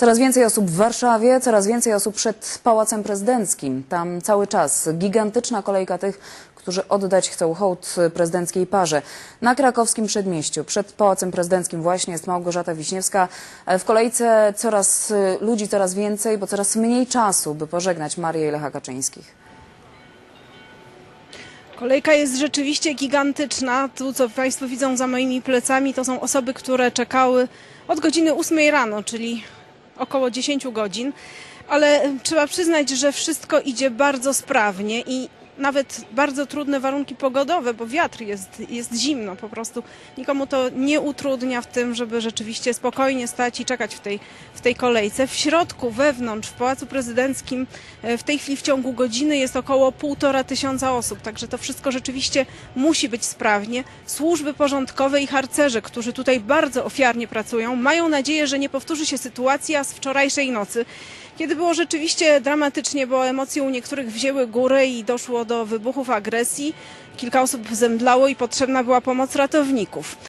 Coraz więcej osób w Warszawie, coraz więcej osób przed Pałacem Prezydenckim. Tam cały czas gigantyczna kolejka tych, którzy oddać chcą hołd prezydenckiej parze. Na krakowskim przedmieściu, przed Pałacem Prezydenckim właśnie jest Małgorzata Wiśniewska. W kolejce coraz y, ludzi coraz więcej, bo coraz mniej czasu, by pożegnać Marię i Lecha Kaczyńskich. Kolejka jest rzeczywiście gigantyczna. Tu, co Państwo widzą za moimi plecami, to są osoby, które czekały od godziny 8 rano, czyli około 10 godzin. Ale trzeba przyznać, że wszystko idzie bardzo sprawnie i nawet bardzo trudne warunki pogodowe, bo wiatr jest, jest zimno po prostu. Nikomu to nie utrudnia w tym, żeby rzeczywiście spokojnie stać i czekać w tej, w tej kolejce. W środku, wewnątrz, w Pałacu Prezydenckim e, w tej chwili w ciągu godziny jest około półtora tysiąca osób, także to wszystko rzeczywiście musi być sprawnie. Służby porządkowe i harcerze, którzy tutaj bardzo ofiarnie pracują, mają nadzieję, że nie powtórzy się sytuacja z wczorajszej nocy, kiedy było rzeczywiście dramatycznie, bo emocje u niektórych wzięły górę i doszło do wybuchów agresji. Kilka osób zemdlało i potrzebna była pomoc ratowników.